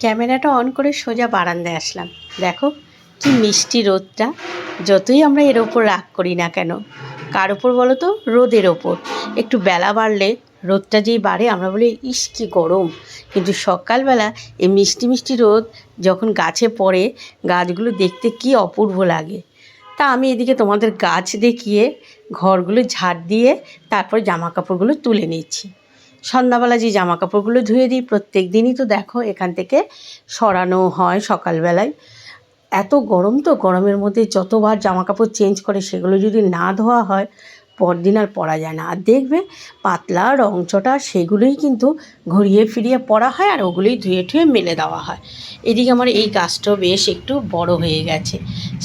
ক্যামেরাটা অন করে সোজা বারান্দায় আসলাম। দেখো, কি মিষ্টি রোদটা। যতই আমরা এর ওপর রাগ করি না কেন, কার ওপর বলো তো? রোদের ওপর। একটু বেলা বাড়লে রোদটা যেই বাড়ে, আমরা বলি, ইস, কি গরম। কিন্তু সকালবেলা এই মিষ্টি মিষ্টি রোদ যখন গাছে পড়ে, গাছগুলো দেখতে কি অপূর্ব লাগে। তা আমি এদিকে তোমাদের গাছ দেখিয়ে, ঘরগুলো ঝাড় দিয়ে, তারপর জামা কাপড়গুলো তুলে নিচ্ছি। সন্ধ্যাবেলা যে জামা কাপড়গুলো ধুয়ে দিই, প্রত্যেক দিনই তো দেখো এখান থেকে সরানো হয় সকালবেলায়। এত গরম তো, গরমের মধ্যে যতবার জামা কাপড় চেঞ্জ করে সেগুলো যদি না ধোয়া হয় পরদিন আর পরা যায় না। আর দেখবে পাতলা রংচটা সেগুলোই কিন্তু ঘুরিয়ে ফিরিয়ে পরা হয় আর ওগুলোই ধুয়ে ঠুয়ে মেলে দেওয়া হয়। এদিকে আমার এই গাছটাও বেশ একটু বড় হয়ে গেছে।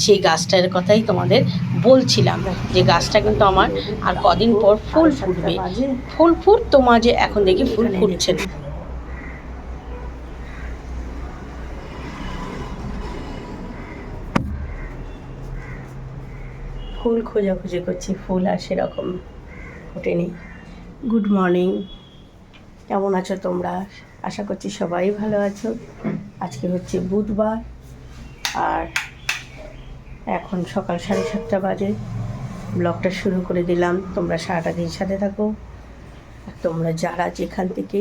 সেই গাছটার কথাই তোমাদের বলছিলাম যে গাছটা কিন্তু আমার আর কদিন পর ফুল ফুটবে। ফুল ফুটতো মাঝে এখন দেখি ফুল ফুটছে না। ফুল খোঁজাখুঁজি করছি ফুল আর সেরকম ওঠেনি গুড মর্নিং কেমন আছো তোমরা? আশা করছি সবাই ভালো আছো। আজকে হচ্ছে বুধবার আর এখন সকাল সাড়ে সাতটা বাজে। ব্লগটা শুরু করে দিলাম তোমরা সারাটা দিন সাথে থাকো। আর তোমরা যারা যেখান থেকে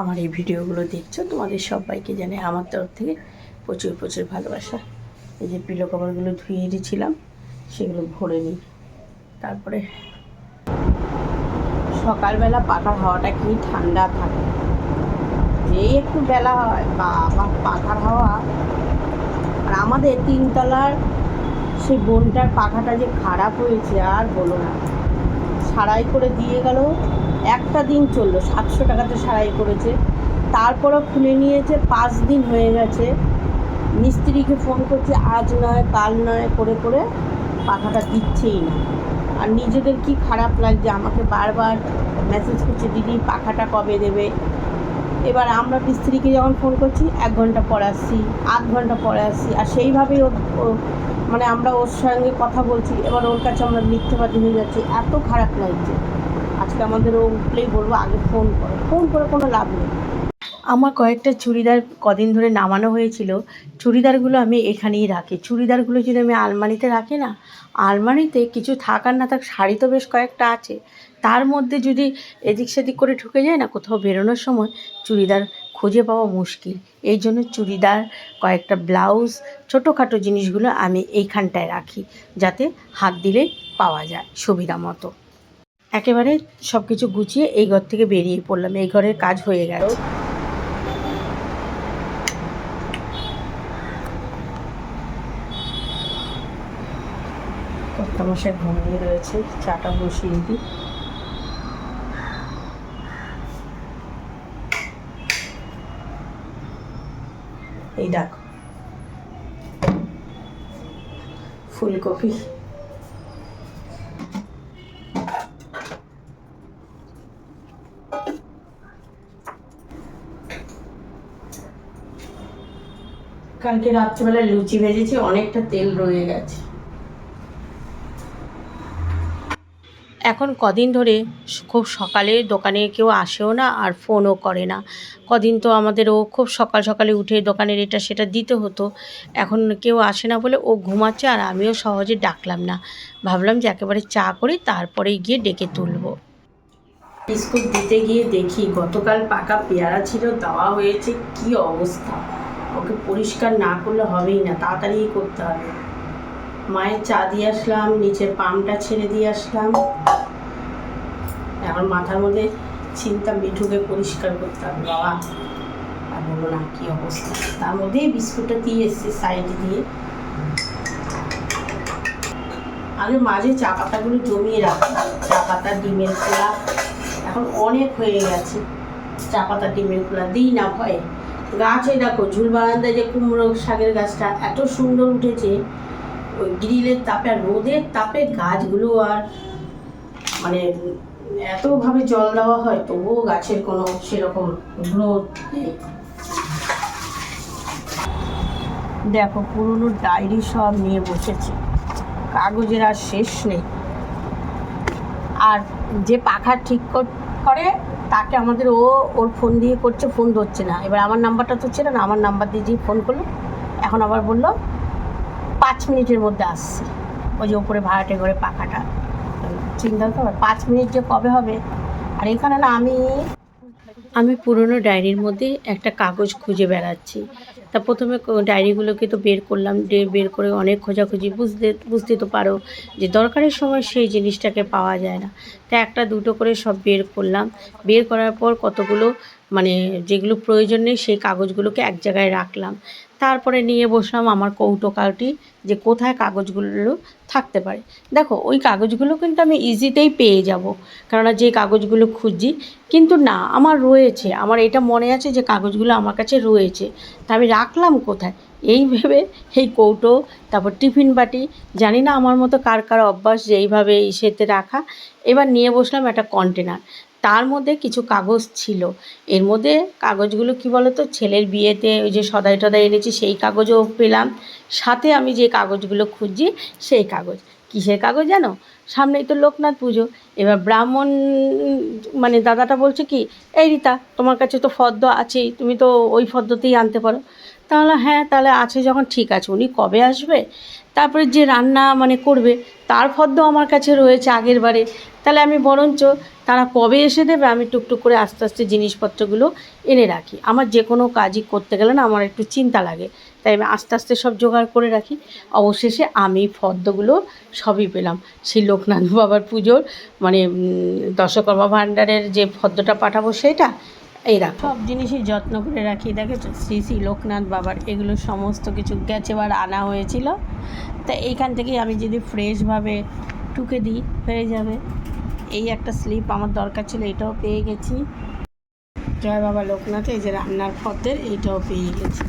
আমার এই ভিডিওগুলো দেখছ তোমাদের সবাইকে জানে আমার তরফ থেকে প্রচুর প্রচুর ভালোবাসা। এই যে পিলো কভারগুলো ধুয়ে দিয়েছিলাম সেগুলো ভরে নিই। তারপরে সকালবেলা পাখার হাওয়াটা কি ঠান্ডা থাকে। যেই একটু বেলা হয়, বাবা, পাখার হাওয়া। আর আমাদের তিনতলার সেই বোনটার পাখাটা যে খারাপ হয়েছে আর বলো না। সারাই করে দিয়ে গেল, একটা দিন চলল, সাতশো টাকাতে সারাই করেছে। তারপরও খুলে নিয়েছে, পাঁচ দিন হয়ে গেছে। মিস্ত্রিকে ফোন করছে, আজ নয়, কাল নয়, করে করে। পাখাটা দিচ্ছেই না। আর নিজেদের কি খারাপ লাগছে? আমাকে বারবার মেসেজ করছে, দিদি, পাখাটা কবে দেবে? এবার আমরা মিস্ত্রিকে যখন ফোন করছি, এক ঘণ্টা পর আসছি, আধ ঘণ্টা পরে আসছি। আর সেইভাবেই ও- মানে আমরা ওর সঙ্গে কথা বলছি। এবার ওর কাছে আমরা মিথ্যেবাদী হয়ে যাচ্ছি। এত খারাপ লাগছে। আজকে আমাদের ও উঠলেই বলব, আগে ফোন করো। ফোন করে কোনো লাভ নেই। আমার কয়েকটা চুড়িদার কদিন ধরে নামানো হয়েছিল, চুড়িদারগুলো আমি এখানেই রাখি। চুড়িদারগুলো যদি আমি আলমারিতে রাখি না, আলমারিতে কিছু থাকার না থাক, শাড়ি তো বেশ কয়েকটা আছে। তার মধ্যে যদি এদিক সেদিক করে ঢুকে যায় না, কোথাও বেরোনোর সময় চুড়িদার খুঁজে পাওয়া মুশকিল। এই জন্য চুড়িদার, কয়েকটা ব্লাউজ, ছোটোখাটো জিনিসগুলো আমি এইখানটায় রাখি, যাতে হাত দিলেই পাওয়া যায় সুবিধা মতো। একেবারে সব কিছু গুছিয়ে এই ঘর থেকে বেরিয়ে পড়লাম। এই ঘরের কাজ হয়ে গেল কর্তামশাই ঘুমিয়ে রয়েছে, চাটা বসিয়ে দিই। এই দেখো। ফুলকপি। কালকে রাত্রিবেলা লুচি ভেজেছি, অনেকটা তেল রয়ে গেছে। এখন কদিন ধরে খুব সকালে দোকানে কেউ আসেও না আর ফোনও করে না। কদিন তো আমাদেরও খুব সকাল সকালে উঠে দোকানের এটা সেটা দিতে হতো। এখন কেউ আসে না বলে ও ঘুমাচ্ছে আর আমিও সহজে ডাকলাম না। ভাবলাম যে একেবারে চা করি তারপরে গিয়ে ডেকে তুলবো। বিস্কুট দিতে গিয়ে দেখি গতকাল পাকা পেয়ারা ছিল, দেওয়া হয়েছে। কি অবস্থা? ওকে পরিষ্কার না করলে হবেই না তাড়াতাড়ি করতে হবে। মায়ের চা দিয়ে আসলাম, নিচের পামটা ছেড়ে দিয়ে আসলাম। এখন মাথার মধ্যে চিন্তা মিঠুকে পরিষ্কার করতে হবে, বাবা। আর বলো না, কি অবস্থা? তার মধ্যেই বিস্কুটটা দিয়ে এসছে সাইডে দিয়ে। আগে মাঝে চা পাতাগুলো জমিয়ে রাখতাম চা পাতা, ডিমের খোলা। এখন অনেক হয়ে গেছে। চা পাতা, ডিমের খোলা। দিই না ভয়ে। গাছে দেখো, ঝুল বারান্দায় যে কুমড়ো শাকের গাছটা এত সুন্দর উঠেছে। ওই গ্রিলের তাপে আর রোদের তাপে গাছগুলো আর মানে এতভাবে জল দেওয়া হয়, তবুও গাছের কোনো সেরকম গ্রোথ নেই। দেখো, পুরনো ডায়েরি সব নিয়ে বসেছে। কাগজের আর শেষ নেই। আর যে পাখা ঠিক করে তাকে আমাদের ও, ওর ফোন দিয়ে করছে, ফোন ধরছে না। এবার আমার নাম্বারটা তো ছিল না, আমার নাম্বার দিয়ে যেই ফোন করল, এখন আবার বলল পাঁচ মিনিটের মধ্যে আসছে। ওই যে ওপরে ভাড়াটে করে পাখাটা। চিন্তা করতে পাঁচ মিনিট যে কবে হবে? আর এখানে না আমি আমি পুরনো ডায়েরির মধ্যে একটা কাগজ খুঁজে বেড়াচ্ছি। তা প্রথমে ডায়েরিগুলোকে তো বের করলাম বের করে অনেক খোঁজাখুঁজি বুঝতে বুঝতে তো পারো যে দরকারের সময় সেই জিনিসটাকে পাওয়া যায় না। তা একটা দুটো করে সব বের করলাম। বের করার পর কতগুলো মানে যেগুলো প্রয়োজন নেই সেই কাগজগুলোকে এক জায়গায় রাখলাম। তারপরে নিয়ে বসলাম আমার কৌটো কাউটি যে কোথায় কাগজগুলো থাকতে পারে। দেখো, ওই কাগজগুলো কিন্তু আমি ইজিতেই পেয়ে যাব, কেননা যে কাগজগুলো খুঁজছি, কিন্তু না, আমার রয়েছে, আমার এটা মনে আছে যে কাগজগুলো আমার কাছে রয়েছে, তা আমি রাখলাম কোথায়? এই ভেবে এই কৌটো তারপর টিফিন বাটি, জানি না আমার মতো কার কার অভ্যাস যে এইভাবে ইসেতে রাখা। এবার নিয়ে বসলাম একটা কন্টেনার তার মধ্যে কিছু কাগজ ছিল। এর মধ্যে কাগজগুলো কি বলতো, ছেলের বিয়েতে ওই যে সদাই টদাই এনেছি সেই কাগজও পেলাম। সাথে আমি যে কাগজগুলো খুঁজছি সেই কাগজ। কিসের কাগজ জানো? সামনেই তো লোকনাথ পুজো। এবার ব্রাহ্মণ মানে দাদাটা বলছে কি, এই রীতা, তোমার কাছে তো ফদ্দ আছেই, তুমি তো ওই ফদ্দতেই আনতে পারো। তাহলে হ্যাঁ তাহলে আছে যখন ঠিক আছে। উনি কবে আসবে? তারপরে যে রান্না মানে করবে, তার ফর্দ আমার কাছে রয়েছে আগের বারে। তাহলে আমি বরঞ্চ তারা কবে এসে দেবে, আমি টুকটুক করে আস্তে আস্তে জিনিসপত্রগুলো এনে রাখি। আমার যে কোনো কাজই করতে গেলে না আমার একটু চিন্তা লাগে। তাই আমি আস্তে আস্তে সব জোগাড় করে রাখি। অবশেষে আমি ফর্দগুলো সবই পেলাম। সেই লোকনাথ বাবার পুজোর মানে দশকর্মা ভাণ্ডারের যে ফর্দটা পাঠাবো সেটা এই রাখ সব জিনিসই যত্ন করে রাখি। দেখেছ শ্রী শ্রী লোকনাথ বাবার এগুলো সমস্ত কিছু গেছেবার আনা হয়েছিল। তা এইখান থেকেই আমি যদি ফ্রেশভাবে টুকে দিই, হয়ে যাবে। এই একটা স্লিপ আমার দরকার ছিল, এটাও পেয়ে গেছি। জয় বাবা লোকনাথ, এই যে রান্নার ফর্দের এইটাও পেয়ে গেছি।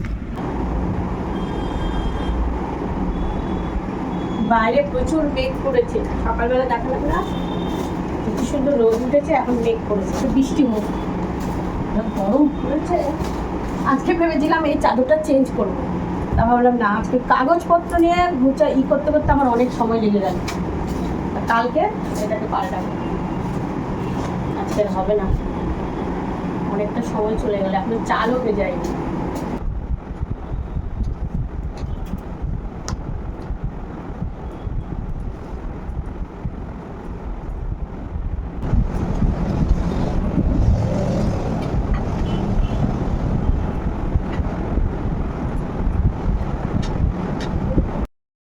বাইরে প্রচুর মেঘ করেছে। সকালবেলা দেখা যাবে না? কি সুন্দর রোদ উঠেছে, এখন মেঘ করেছে। বৃষ্টি যা গরম পড়েছে আজকে ভেবেছিলাম এই চাদরটা চেঞ্জ করব। তা ভাবলাম, না, আজকে কাগজপত্র নিয়ে গুছা ই করতে করতে আমার অনেক সময় লেগে যাবে কালকে এটাকে পাল্টাবো আজকে হবে না। অনেকটা সময় চলে গেল, এখন চালও যায়নি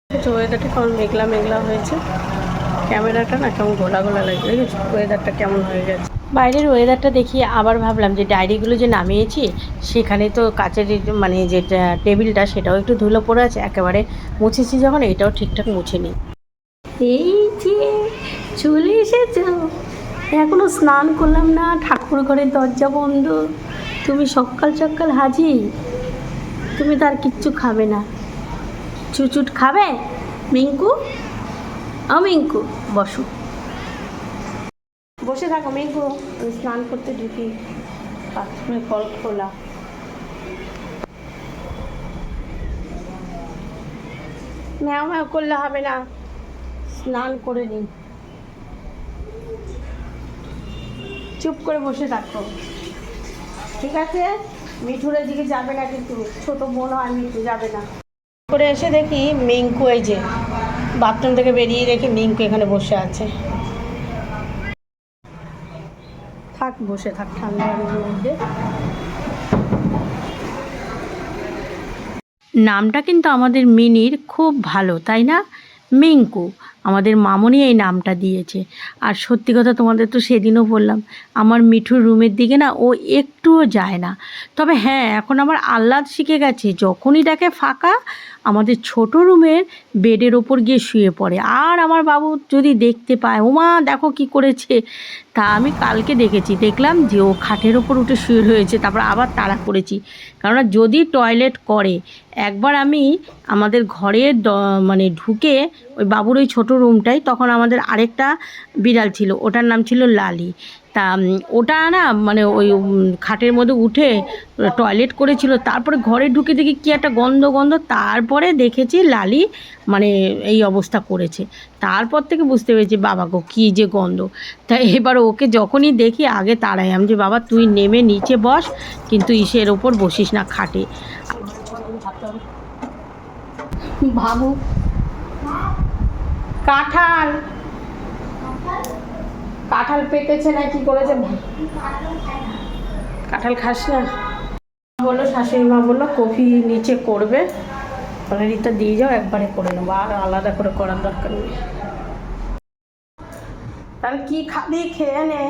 তো ওয়েদারটা কেমন মেঘলা মেঘলা হয়েছে? ক্যামেরাটা না কেমন গোলা গোলা লাগছে দেখেছ? ওয়েদারটা কেমন হয়ে গেছে? বাইরের ওয়েদারটা দেখি আবার ভাবলাম যে ডায়েরিগুলো যে নামিয়েছি সেখানে তো কাচের মানে যে টেবিলটা সেটাও একটু ধুলো পড়ে আছে একেবারে মুছেছি যখন এটাও ঠিকঠাক মুছে নিই এই যে চলে এসেছ। এখনও স্নান করলাম না ঠাকুর ঘরের দরজা বন্ধ। তুমি সকাল সকাল হাজি তুমি তার কিচ্ছু খাবে না। চুচুট খাবে? মিঙ্কু ও মিঙ্কু বসো। বসে থাকো, মিঙ্কু, আমি স্নান করতে ঢুকি। বাথরুমে কল খোলা। ম্যাও ম্যাও করলে হবে না। স্নান করে নিই চুপ করে বসে থাকো। ঠিক আছে? মিঠুরের দিকে যাবে না কিন্তু, ছোট বোন হয়, মিঠু যাবে না। করে এসে দেখি মিঙ্কু এই যে বাথরুম থেকে বেরিয়ে দেখি মিঙ্কু এখানে বসে আছে। থাক, বসে থাক, ঠান্ডা মধ্যে। নামটা কিন্তু আমাদের মিনির খুব ভালো, তাই না? মিঙ্কু। আমাদের মামনি এই নামটা দিয়েছে। আর সত্যি কথা তোমাদের তো সেদিনও বললাম, আমার মিঠুর রুমের দিকে না ও একটুও যায় না। তবে হ্যাঁ এখন আমার আহ্লাদ শিখে গেছে, যখনই ডাকে ফাঁকা, আমাদের ছোট রুমের বেডের ওপর গিয়ে শুয়ে পড়ে। আর আমার বাবু যদি দেখতে পায়, ওমা, দেখো কি করেছে। তা আমি কালকে দেখেছি। দেখলাম যে ও খাটের ওপর উঠে শুয়ে রয়েছে, তারপর আবার তাড়া করেছি। কেননা যদি টয়লেট করে, একবার আমি আমাদের ঘরে মানে ঢুকে ওই বাবুর ওই ছোটো রুমটাই তখন আমাদের আরেকটা বিড়াল ছিল, ওটার নাম ছিল লালি। তা ওটা না মানে ওই খাটের মধ্যে উঠে টয়লেট করেছিল তারপরে ঘরে ঢুকে দেখি কি একটা গন্ধ গন্ধ তারপরে দেখেছি লালি মানে এই অবস্থা করেছে। তারপর থেকে বুঝতে পেরেছি বাবা গো কী যে গন্ধ। তা এবার ওকে যখনই দেখি আগে তাড়াই আমি যে বাবা তুই নেমে নিচে বস কিন্তু ইসের ওপর বসিস না খাটে। ভাবু কাঁঠাল? কাঁঠাল পেকেছে না, কি করেছে? কাঁঠাল খাস না। বলল শাশুড়ি মা বলল, কফি নিচে করবে। বলে রিতা দিয়ে যাও, একবারে করে নেব। আর আলাদা করে করার দরকার নেই। তাহলে কি খাবি খেয়ে নে।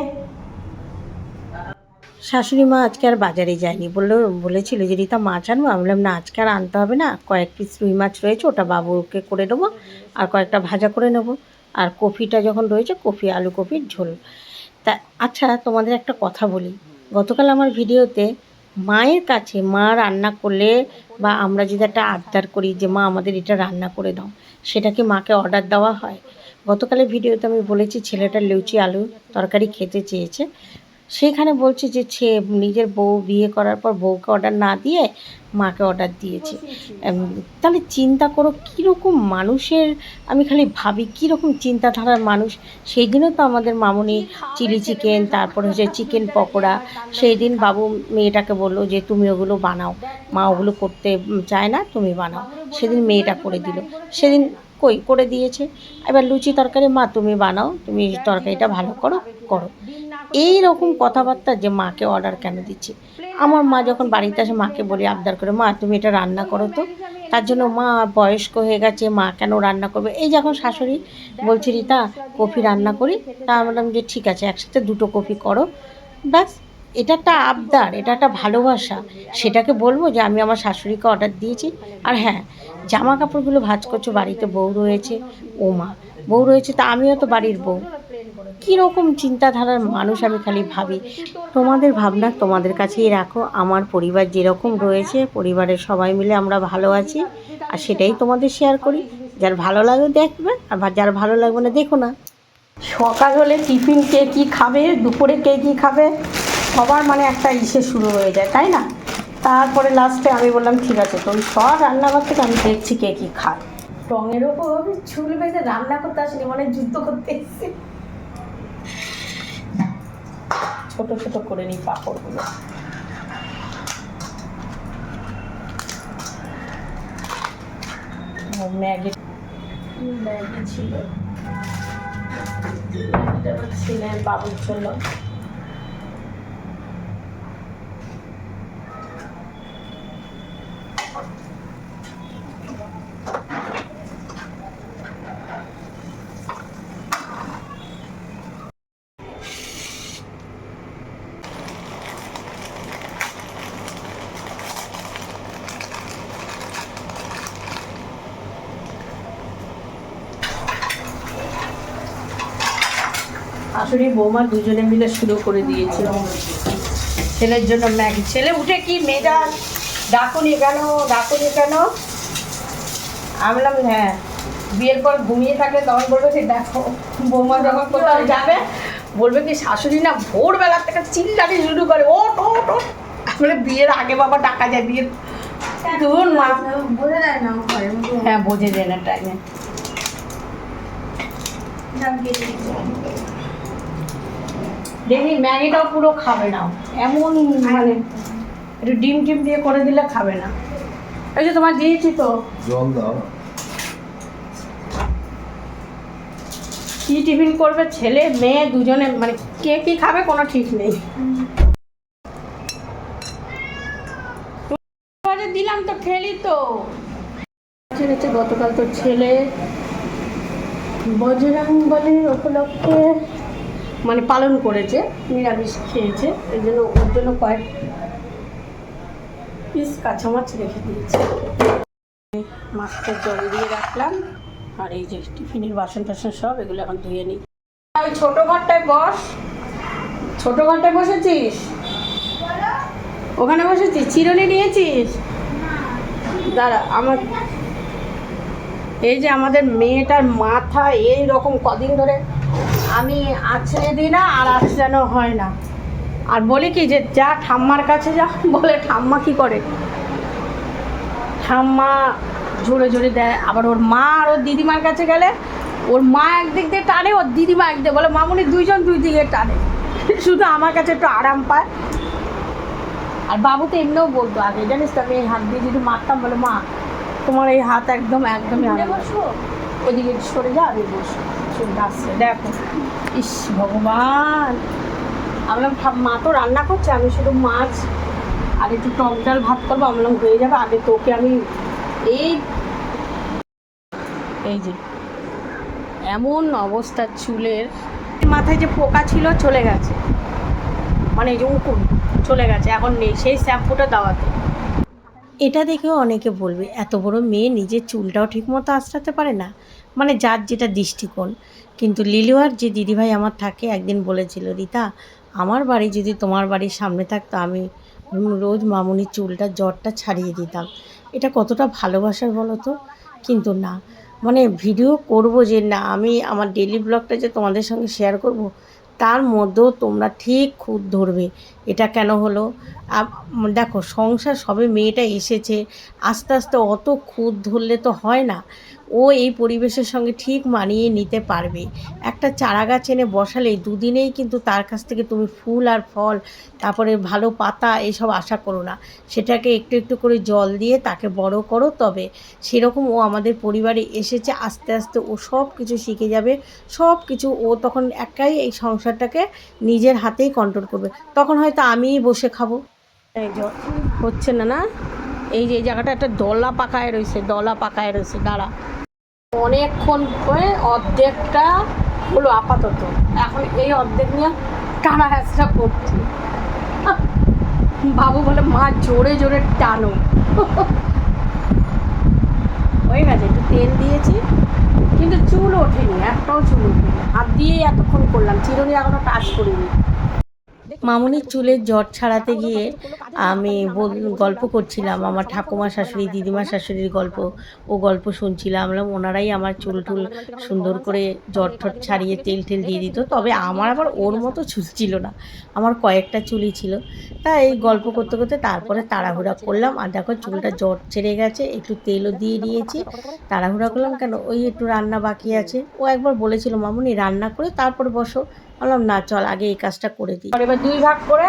শাশুড়ি মা আজকে আর বাজারে যায়নি। বলল, বলেছিল যে, রিতা, মাছ আনব? আমি বললাম, না, আজকে আর আনতে হবে না। কয়েক পিস রুই মাছ রয়েছে, ওটা বাবুকে করে দেবো আর কয়েকটা ভাজা করে নেব। আর কফিটা যখন রয়েছে, কফি, আলু কফির ঝোল। তা আচ্ছা তোমাদের একটা কথা বলি। গতকাল আমার ভিডিওতে মায়ের কাছে মা রান্না করলে বা আমরা যদি একটা আবদার করি যে, মা, আমাদের এটা রান্না করে দাও। সেটাকে মাকে অর্ডার দেওয়া হয়। গতকালের ভিডিওতে আমি বলেছি, ছেলেটা লুচি, আলু তরকারি খেতে চেয়েছে। সেখানে বলছে যে ছে নিজের বউ বিয়ে করার পর বউকে অর্ডার না দিয়ে মাকে অর্ডার দিয়েছে। তাহলে চিন্তা করো কীরকম মানুষের আমি খালি ভাবি কীরকম চিন্তাধারার মানুষ। সেই দিনও তো আমাদের মামুনি চিলি চিকেন তারপর হচ্ছে চিকেন পকোড়া। সেই দিন বাবু মেয়েটাকে বলল যে তুমি ওগুলো বানাও। মা ওগুলো করতে চায় না তুমি বানাও। সেদিন মেয়েটা করে দিল। সেদিন কই করে দিয়েছে। এবার লুচি তরকারি মা তুমি বানাও। তুমি তরকারিটা ভালো করো করো। এই রকম কথাবার্তা যে মাকে অর্ডার কেন দিচ্ছি? আমার মা যখন বাড়িতে আসে, মাকে বলি, আবদার করে, মা, তুমি এটা রান্না করো তো। তার জন্য মা বয়স্ক হয়ে গেছে, মা কেন রান্না করবে? এই যখন শাশুড়ি বলছি, রিতা, কফি রান্না করি। তা বললাম যে, ঠিক আছে, একসাথে দুটো কফি করো। ব্যাস, এটা একটা আবদার, এটা একটা ভালোবাসা। সেটাকে বলব যে, আমি আমার শাশুড়িকে অর্ডার দিয়েছি। আর হ্যাঁ জামা কাপড়গুলো ভাজ করছ, বাড়িতে বউ রয়েছে। ও মা, বউ রয়েছে, তা আমিও তো বাড়ির বউ। কীরকম চিন্তাধারার মানুষ আমি খালি ভাবি? তোমাদের ভাবনা তোমাদের কাছেই রাখো। আমার পরিবার যেরকম রয়েছে, পরিবারের সবাই মিলে আমরা ভালো আছি আর সেটাই তোমাদের শেয়ার করি। যার ভালো লাগে দেখবে, আর যার ভালো লাগবে না দেখো না। সকাল হলে টিফিন কে কী খাবে, দুপুরে কে কী খাবে, সবার মানে একটা ইসে শুরু হয়ে যায়, তাই না? তারপরে লাস্টে আমি বললাম, ঠিক আছে তুমি সব রান্নাঘর থেকে, আমি দেখছি কে কী খায়। টঙের ওপর চুল বেঁধে রান্না করতে আসেনি মানে যুদ্ধ করতে এসেছি। ছোট ছোট করে নিই পাঁপড়গুলো। গুলো ম্যাগি। ম্যাগি ছিল। ছেলের বাবুর জন্য। শাশুড়ি বৌমা দুজনে মিলে শুরু করে দিয়েছে ছেলের জন্য ম্যাগি। ছেলে উঠে কি মেজাজ ডাকুনি কেন ডাকুনি কেন? আমি বললাম হ্যাঁ বিয়ের পর ঘুমিয়ে থাকলে তখন বলবে যে দেখো বৌমা যখন কোথাও যাবে বলবে কি শাশুড়ি না ভোরবেলার থেকে চিল্লাটি শুরু করে ওট ওট ওট বলে বিয়ের আগে বাবা ডাকা যায় বিয়ের ধুর মা বোঝা যায় না হ্যাঁ বোঝে যায় না টাইমে দেখি ম্যাগিটাও পুরো খাবে না। এমন মানে একটু ডিম টিম দিয়ে করে দিলে খাবে না। এই যে তোমার দিয়েছি তো। জল দাও। কি টিফিন করবে ছেলে মেয়ে দুজনে মানে কে কি খাবে কোনো ঠিক নেই। দিলাম তো খেলি তো। ছেড়েছে গতকাল তো ছেলে বজরং বলির উপলক্ষে মানে পালন করেছে, নিরামিষ খেয়েছে এই জন্য ওর জন্য কয়েক পিস কাঁচা মাছ রেখে দিয়েছে। মাছটা জল দিয়ে রাখলাম, আর এই যে টিফিনের বাসন টাসন সব এগুলো এখন ধুয়ে নিই। ওই ছোটো ঘরটায় বস। ছোটো ঘরটায় বসেছিস? ওখানে বসেছিস? চিরুনি নিয়েছিস? দাঁড়া, আমার এই যে আমাদের মেয়েটার মাথা এই রকম কদিন ধরে আমি আছড়ে দিই না আর আছড়ানো হয় না। আর বলি কি যে যা ঠাম্মার কাছে যা বলে ঠাম্মা কি করে? ঠাম্মা জোরে জোরে দেয় আবার ওর মা আর ওর দিদিমার কাছে গেলে ওর মা একদিক দিয়ে টানে ওর দিদিমা একদিকে বলে মামুনি দুইজন দুই দিকে টানে। শুধু আমার কাছে একটু আরাম পায়। আর বাবু তো এমনিও বলতো আগে জানিস তো আমি এই হাত দিয়ে যদি মারতাম বলে মা তোমার এই হাত একদম একদমই ওইদিকে সরে যা আমি বসো। আসছে দেখো ইস ভগবান। আমি বললাম, ঠাম- মা তো রান্না করছে আমি শুধু মাছ আর একটু টক ডাল ভাত করব। আমি বললাম, হয়ে যাবে আগে তোকে আমি এই এই যে এমন অবস্থা চুলের। মাথায় যে পোকা ছিল চলে গেছে। মানে এই যে উকুন চলে গেছে এখন নেই সেই শ্যাম্পুটা দেওয়াতে। এটা দেখেও অনেকে বলবে এত বড় মেয়ে নিজের চুলটাও ঠিকমতো আঁচড়াতে পারে না? মানে যার যেটা দৃষ্টিকোণ। কিন্তু লিলুয়ার যে দিদিভাই আমার থাকে, একদিন বলেছিল, রীতা, আমার বাড়ি যদি তোমার বাড়ির সামনে থাকতো, আমি রোজ মামুনির চুলটা, জ্বরটা ছাড়িয়ে দিতাম। এটা কতটা ভালোবাসার বলো তো? কিন্তু না। মানে ভিডিও করব যে না, আমি আমার ডেলি ব্লগটা যে তোমাদের সঙ্গে শেয়ার করব, তার মধ্যেও তোমরা ঠিক খুদ ধরবে। এটা কেন হলো? দেখো, সংসার সবে মেয়েটা এসেছে, আস্তে আস্তে অত খুদ ধরলে তো হয় না। ও এই পরিবেশের সঙ্গে ঠিক মানিয়ে নিতে পারবে। একটা চারা গাছ এনে বসালেই দুদিনেই কিন্তু তার কাছ থেকে তুমি ফুল আর ফল, তারপরে ভালো পাতা এসব আশা করো না। সেটাকে একটু একটু করে জল দিয়ে তাকে বড় করো, তবে সেরকম ও আমাদের পরিবারে এসেছে, আস্তে আস্তে ও সব কিছু শিখে যাবে। সব কিছু ও তখন একাই এই সংসারটাকে নিজের হাতেই কন্ট্রোল করবে। তখন হয়তো আমিই বসে খাব। হচ্ছে না না? এই যে, এই জায়গাটা একটা দলা পাকায় রয়েছে, দলা পাকায় রয়েছে, দাঁড়া। অনেকক্ষণ করে অর্ধেকটা হলো আপাতত। এখন এই অর্ধেক নিয়ে টানা হ্যাঁচড়া করছি। বাবু বলে, মা, জোরে জোরে টানো। হয়ে গেছে, একটু তেল দিয়েছি, কিন্তু চুল ওঠেনি, একটাও চুল ওঠেনি। হাত দিয়েই এতক্ষণ করলাম, চিরুনি এখনও টাচ করিনি। মামুনির চুলের জ্বর ছাড়াতে গিয়ে আমি গল্প করছিলাম, আমার ঠাকুমা শাশুড়ি, দিদিমা শাশুড়ির গল্প, ও গল্প শুনছিলাম ওনারাই আমার চুল টুল সুন্দর করে জ্বর ঠর ছাড়িয়ে তেল টেল দিয়ে দিত। তবে আমার আবার ওর মতো চুল ছিল না, আমার কয়েকটা চুলই ছিল। তা এই গল্প করতে করতে তারপরে তাড়াহুড়া করলাম, আর দেখো চুলটা জ্বর ছেড়ে গেছে, একটু তেলও দিয়ে দিয়েছি, তাড়াহুড়া করলাম, কেন? ওই একটু রান্না বাকি আছে। ও একবার বলেছিল, মামুনি, রান্না করে তারপর বসো। বললাম, না, চল, আগে এই কাজটা করে দিই। এবার দুই ভাগ করে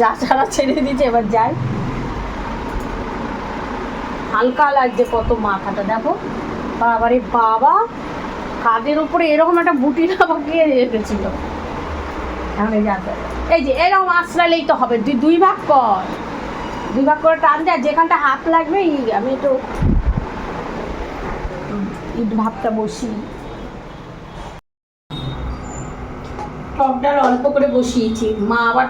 যা ছাড়া ছেড়ে দিয়েছে, এবার যাই। হালকা লাগছে কত মাথাটা, দেখো। বাবারে বাবা কাদের উপরে এরকম একটা বুটি না পাকিয়ে রেখেছিল। এই যে এরকম আশ্রালেই তো হবে। দুই দুই ভাগ কর। দুই ভাগ করে টান দেয় যেখানটা হাত লাগবে আমি একটু ইট ভাতটা বসি টক ডাল অল্প করে বসিয়েছি। মা আবার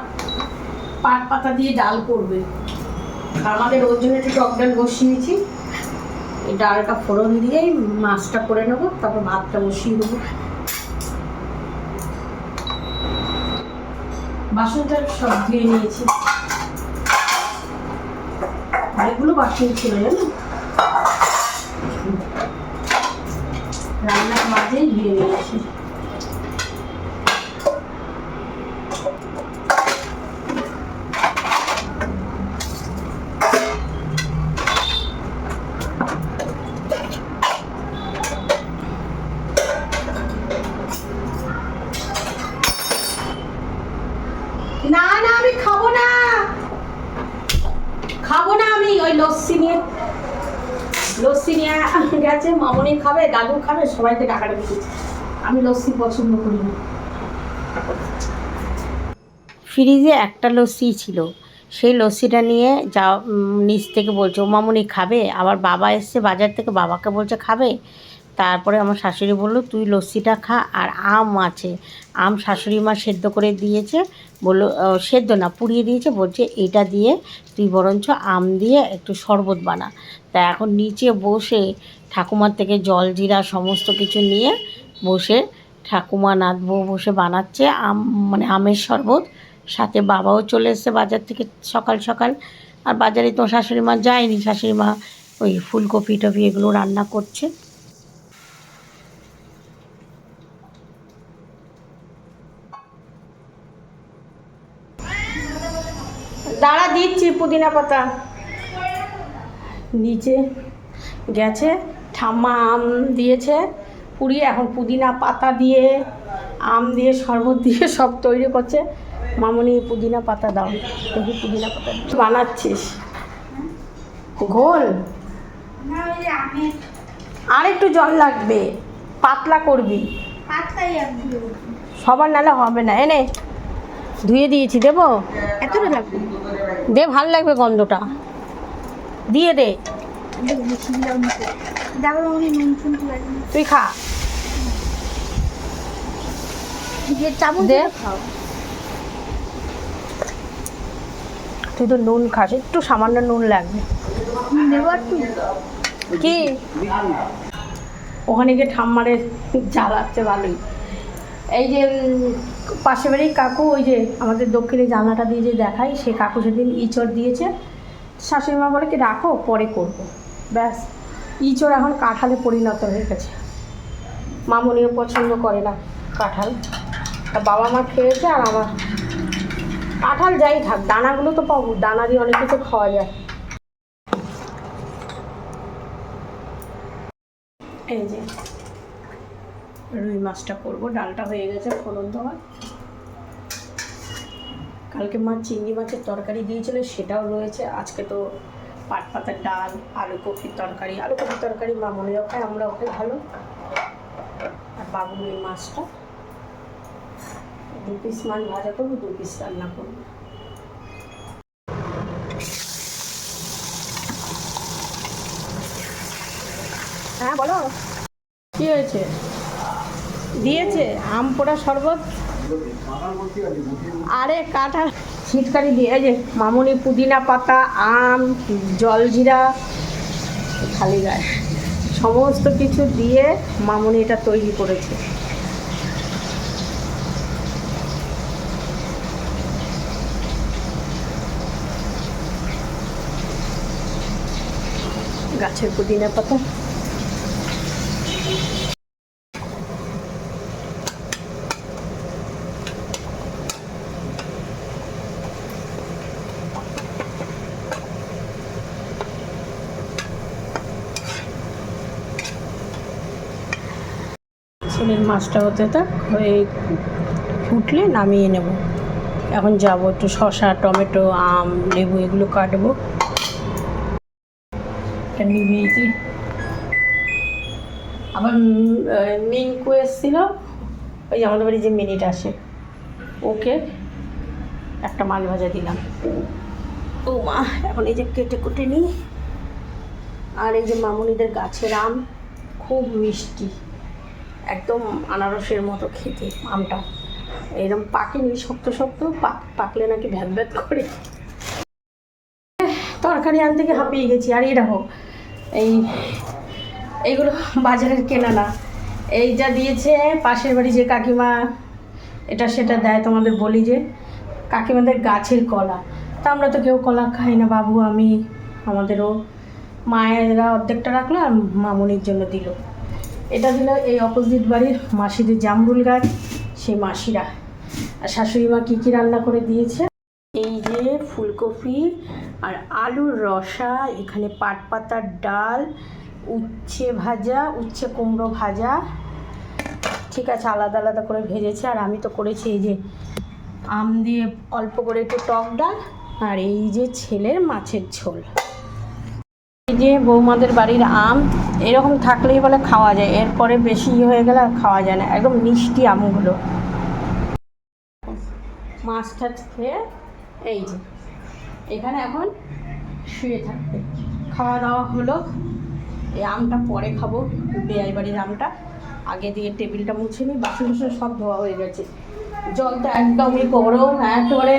পাট পাতা দিয়ে ডাল করবে। আমাদের ওর জন্য একটু টক ডাল বসিয়েছি। এই ডালটা ফোড়ন দিয়েই মাছটা করে নেব, তারপর ভাতটা বসিয়ে দেবো। বাসনটা সব ধুয়ে নিয়েছি। অনেকগুলো বাসন ছিল, জানো? রান্নার মাঝেই ধুয়ে নিয়েছি না না আমি খাব না খাব না আমি ওই লস্যি নিয়ে লস্যি নিয়ে গেছে মামনি খাবে দাদু থেকে দিয়েছি আমি লস্যি পছন্দ করি ফ্রিজে একটা লস্যি ছিল। সেই লস্যিটা নিয়ে যা নিচ থেকে বলছে, ও মামুনি খাবে? আবার বাবা এসছে বাজার থেকে, বাবাকে বলছে, খাবে? তারপরে আমার শাশুড়ি বলল, তুই লস্যিটা খা আর আম আছে। আম শাশুড়ি মা সেদ্ধ করে দিয়েছে, বলল সেদ্ধ না, পুড়িয়ে দিয়েছে। বলছে, এটা দিয়ে তুই বরঞ্চ আম দিয়ে একটু শরবত বানা। তা এখন নিচে বসে ঠাকুমার থেকে জল, জিরা সমস্ত কিছু নিয়ে বসে ঠাকুমা নাথ বউ বসে বানাচ্ছে আম মানে আমের শরবত। সাথে বাবাও চলে এসেছে বাজার থেকে সকাল সকাল। আর বাজারে তো শাশুড়ি মা যায়নি, শাশুড়ি মা ওই ফুলকপি টপি এগুলো রান্না করছে। দিচ্ছি পুদিনা পাতা। নিচে গেছে ঠাম্মা আম দিয়েছে পুড়িয়ে এখন পুদিনা পাতা দিয়ে আম দিয়ে শরবত দিয়ে সব তৈরি করছে। মামনি পুদিনা পাতা দাও দেখি পুদিনা পাতা বানাচ্ছিস? ঘোল? আর একটু জল লাগবে পাতলা করবি। সবার নালে হবে না। এনে ধুয়ে দিয়েছি দেবো? এতটা লাগবে? দে ভালো লাগবে গন্ধটা। দিয়ে দে। তুই খা। দে। তুই তো নুন খাস একটু সামান্য নুন লাগবে। কি? ওখানে গিয়ে ঠাম্মারে জ্বালাচ্ছে ভালোই। এই যে পাশে বাড়ির কাকু ওই যে আমাদের দক্ষিণে জানলাটা দিয়ে যে দেখাই, সে কাকু সেদিন ইচড় দিয়েছে। শাশুড়ি মা বলে কি, রাখো, পরে করব। ব্যাস, ইচড় এখন কাঁঠালে পরিণত হয়ে গেছে। মামনিও পছন্দ করে না কাঁঠাল। বাবা মা খেয়েছে আর আমার। কাঁঠাল যাই থাক, দানাগুলো তো পাবো, দানা দিয়ে অনেক কিছু খাওয়া যায়। এই যে রুই মাছটা করব। ডালটা হয়ে গেছে ফোড়ন দেওয়া। কালকে মা চিংড়ি মাছের তরকারি দিয়েছিল, সেটাও রয়েছে। আজকে তো পাট পাতার ডাল, আলু কপির তরকারি। আলু কপির তরকারি মা মনেও খায় আমরা ওকে ভালো। আর বাবু এই মাছটা। দু পিস মাছ ভাজা করব, দু পিস রান্না করব। হ্যাঁ বলো। কি হয়েছে? দিয়েছে, আম পোড়া শরবত, আরে কাঁঠাল, ছিটকারি দিয়ে যে মামুনি পুদিনা পাতা, আম, জলজিরা, খালি গায়ে সমস্ত কিছু দিয়ে মামুনি এটা তৈরি করেছে। গাছের পুদিনা পাতা ছেলের মাছটা হতে থাক, হয়ে ফুটলে নামিয়ে নেব। এখন যাব একটু শসা, টমেটো, আম, লেবু এগুলো কাটবো। নিভিয়ে আবার মিঙ্কু এসেছিল, ওই আমাদের বাড়ি যে মিনিট আসে ওকে একটা মাছ ভাজা দিলাম। ও মা, এখন এই যে কেটে কুটে নিই। আর এই যে মামুনিদের গাছের আম, খুব মিষ্টি। একদম আনারসের মতো খেতে, আমটা। এরকম পাকেনি, শক্ত শক্ত, পাক, পাকলে নাকি ভ্যাত ভ্যাত করে। তরকারি আনতে গিয়ে হাঁপিয়ে গেছি। আর এই দেখো, এই, এইগুলো বাজারের কেনা না। এই যা দিয়েছে, পাশের বাড়ি যে কাকিমা, এটা সেটা দেয় তোমাদের বলি যে, কাকিমাদের গাছের কলা। তা আমরা তো কেউ কলা খাই না, বাবু, আমি, আমাদেরও। মায়েরা অর্ধেকটা রাখল আর মামুনির জন্য দিল। এটা দিল এই অপোজিট বাড়ির মাসিদের জামরুল গাছ, সেই মাসিরা। আর শাশুড়ি মা কী কী রান্না করে দিয়েছে? এই যে ফুলকপি আর আলুর রসা, এখানে পাট পাতার ডাল, উচ্ছে ভাজা, উচ্ছে কুমড়ো ভাজা। ঠিক আছে, আলাদা আলাদা করে ভেজেছে, আর আমি তো করেছি এই যে আম দিয়ে অল্প করে একটু টক ডাল আর এই যে ছেলের মাছের ঝোল। এই যে বৌমাদের বাড়ির আম, এরকম থাকলেই বলে খাওয়া যায়। এরপরে বেশি হয়ে গেলে আর খাওয়া যায় না। একদম মিষ্টি আমগুলো। মাছ টাছ খেয়ে এই যে। এখানে এখন শুয়ে থাকবে। খাওয়া দাওয়া হলো। এই আমটা পরে খাব। বেয়াই বাড়ির আমটা। আগে দিয়ে টেবিলটা মুছে নিই। বাসন বাসন সব ধোয়া হয়ে গেছে। জলটা একদমই গরম। একেবারে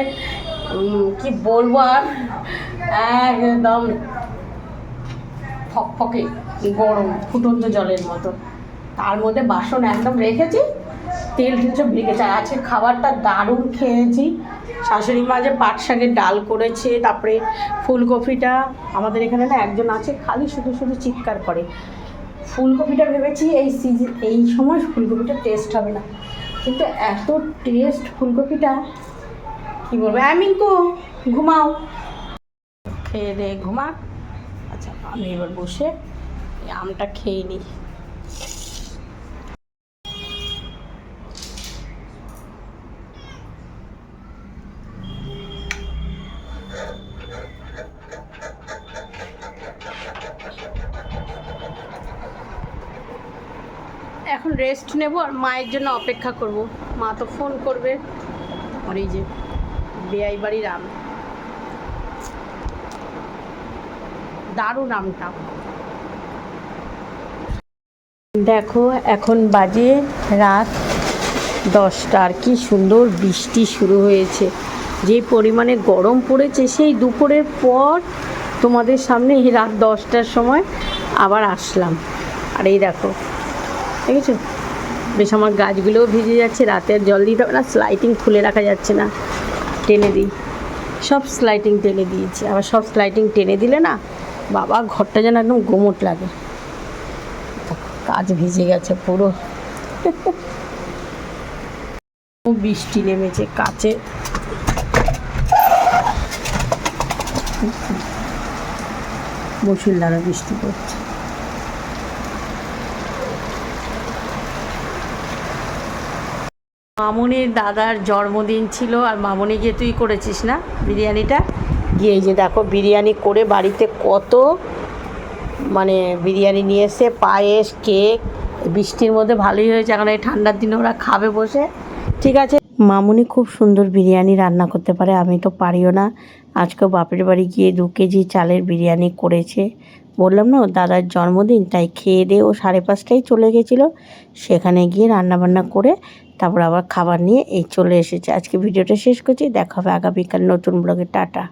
কি বলব আর? একদম ফকফকে গরম, ফুটন্ত জলের মতো। তার মধ্যে বাসন একদম রেখেছি, তেল টেল সব যায় আজকে খাবারটা দারুণ খেয়েছি। শাশুড়ি মা যে পাট শাকের ডাল করেছে, তারপরে ফুলকপিটা, আমাদের এখানে না একজন আছে, খালি শুধু শুধু চিৎকার করে। ফুলকপিটা ভেবেছি এই সিজন এই সময় ফুলকপিটা টেস্ট হবে না। কিন্তু এত টেস্ট ফুলকপিটা, কী বলব? মিঙ্কু ঘুমাও। খেয়ে দে, ঘুমা। আচ্ছা আমি এবার বসে আমটা খেয়ে নিই। এখন রেস্ট নেব আর মায়ের জন্য অপেক্ষা করব। মা তো ফোন করবে। আর এই যে বেআই বাড়ির আম। দারুণ আমটা। দেখো, এখন বাজে রাত দশটা আর কি সুন্দর বৃষ্টি শুরু হয়েছে। যে পরিমাণে গরম পড়েছে সেই দুপুরের পর তোমাদের সামনে এই রাত দশটার সময় আবার আসলাম। আর এই দেখো, দেখেছ? বেশ আমার গাছগুলোও ভিজে যাচ্ছে, রাতের জল দিতে হবে না স্লাইটিং খুলে রাখা যাচ্ছে না। টেনে দিই। সব স্লাইটিং টেনে দিয়েছি। আবার সব স্লাইটিং টেনে দিলে না বাবা, ঘরটা যেন একদম গোমট লাগে। কাজ ভিজে গেছে পুরো। বৃষ্টি নেমেছে কাছে। মুসুলধারা বৃষ্টি পড়ছে। মামনির দাদার জন্মদিন ছিল, আর মামনি গিয়ে তুই করেছিস না বিরিয়ানিটা? গিয়ে এই যে দেখো বিরিয়ানি করে বাড়িতে কত মানে বিরিয়ানি নিয়ে এসে, পায়েস, কেক, বৃষ্টির মধ্যে ভালোই হয়েছে। এখন এই ঠান্ডার দিনে ওরা খাবে বসে। ঠিক আছে? মামুনি খুব সুন্দর বিরিয়ানি রান্না করতে পারে, আমি তো পারিও না। আজকে বাপের বাড়ি গিয়ে দু কেজি চালের বিরিয়ানি করেছে। বললাম না দাদার জন্মদিন, তাই খেয়ে দিয়ে ও সাড়ে পাঁচটায় চলে গেছিল। সেখানে গিয়ে রান্নাবান্না করে তারপর আবার খাবার নিয়ে এই চলে এসেছে। আজকে ভিডিওটা শেষ করছি, দেখা হবে আগামীকাল নতুন ব্লগে। টাটা।